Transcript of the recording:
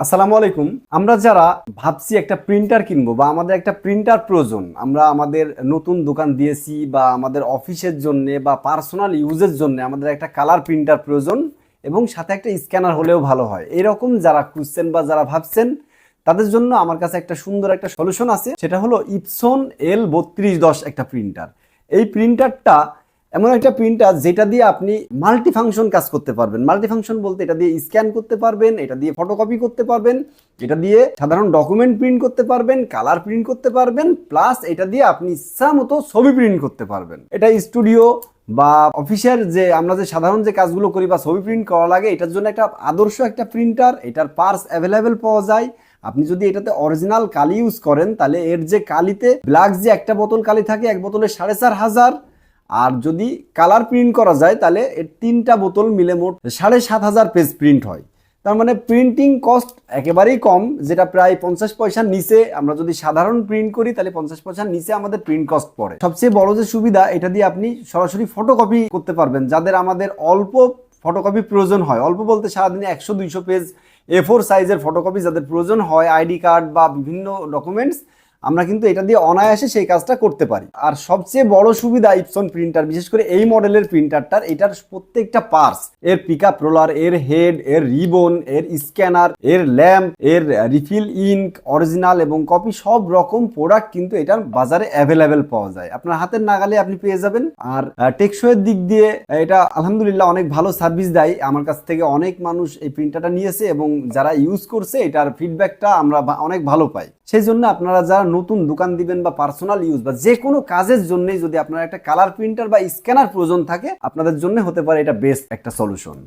আসসালামু আলাইকুম। আমরা যারা ভাবছি একটা প্রিন্টার কিনবো বা আমাদের একটা প্রিন্টার প্রয়োজন, আমরা আমাদের নতুন দোকান দিয়েছি বা আমাদের অফিসের জন্য বা পার্সোনাল ইউজের জন্য আমাদের একটা কালার প্রিন্টার প্রয়োজন এবং সাথে একটা স্ক্যানার হলেও ভালো হয়। এরকম যারা খুঁজছেন বা যারা ভাবছেন, তাদের জন্য আমার কাছে একটা সুন্দর একটা সলিউশন আছে। সেটা হলো ইপসন এল বত্রিশ দশ একটা প্রিন্টার এই প্রিন্টারটা এমন একটা প্রিন্টার যেটা দিয়ে আপনি মাল্টি ফাংশন কাজ করতে পারবেন। মাল্টি ফাংশন বলতে এটা দিয়ে স্ক্যান করতে পারবেন, এটা দিয়ে ফটোকপি করতে পারবেন, এটা দিয়ে সাধারণ ডকুমেন্ট প্রিন্ট করতে পারবেন কালার প্রিন্ট করতে পারবেন প্লাস এটা দিয়ে আপনি ইচ্ছা মতো ছবি প্রিন্ট করতে পারবেন। এটা স্টুডিও বা অফিসের যে আমরা যে সাধারণ যে কাজগুলো করি বা ছবি প্রিন্ট করা লাগে, এটার জন্য একটা আদর্শ একটা প্রিন্টার এটার পার্স অ্যাভেলেবেল পাওয়া যায়। আপনি যদি এটাতে অরিজিনাল কালি ইউজ করেন, তাহলে এর যে কালিতে ব্ল্যাক যে একটা বোতল কালি থাকে, এক বোতলে সাড়ে চার হাজার আর যদি কালার প্রিন্ট করা যায়, তাহলে এর তিনটা বোতল মিলে মোট সাড়ে সাত হাজার পেজ প্রিন্ট হয়। তার মানে প্রিন্টিং কস্ট একেবারেই কম, যেটা প্রায় পঞ্চাশ পয়সার নিচে আমরা যদি সাধারণ প্রিন্ট করি, তাহলে পঞ্চাশ পয়সার নিচে আমাদের প্রিন্ট কস্ট পড়ে। সবচেয়ে বড় যে সুবিধা, এটা দিয়ে আপনি সরাসরি ফটোকপি করতে পারবেন, যাদের আমাদের অল্প ফটোকপি প্রয়োজন হয়। অল্প বলতে সারাদিনে একশো দুইশো পেজ এ ফোর সাইজের ফটোকপি যাদের প্রয়োজন হয়, আইডি কার্ড বা বিভিন্ন ডকুমেন্টস আমরা কিন্তু এটা দিয়ে অনায়াসে সেই কাজটা করতে পারি। আর সবচেয়ে বড় সুবিধা ইপসন প্রিন্টার বিশেষ করে এই মডেলের প্রিন্টারটার এটার প্রত্যেকটা পার্স এর পিক আপ রোলার এর হেড এর রিবন, এর স্ক্যানার এর ল্যাম্প এর রিফিল ইঙ্ক অরিজিনাল এবং কপি সব রকম প্রোডাক্ট কিন্তু এটার বাজারে অ্যাভেলেবেল পাওয়া যায়। আপনার হাতের নাগালে আপনি পেয়ে যাবেন। আর টেকসইয়ের দিক দিয়ে এটা আলহামদুলিল্লাহ অনেক ভালো সার্ভিস দেয়। আমার কাছ থেকে অনেক মানুষ এই প্রিন্টারটা নিয়েছে এবং যারা ইউজ করছে, এটার ফিডব্যাকটা আমরা অনেক ভালো পাই। সেই জন্য আপনারা যারা নতুন দোকান দিবেন বা পার্সোনাল ইউজ বা যে কোনো কাজের জন্যই যদি আপনার একটা কালার প্রিন্টার বা স্ক্যানার প্রয়োজন থাকে, আপনাদের জন্য হতে পারে এটা বেস্ট একটা সলিউশন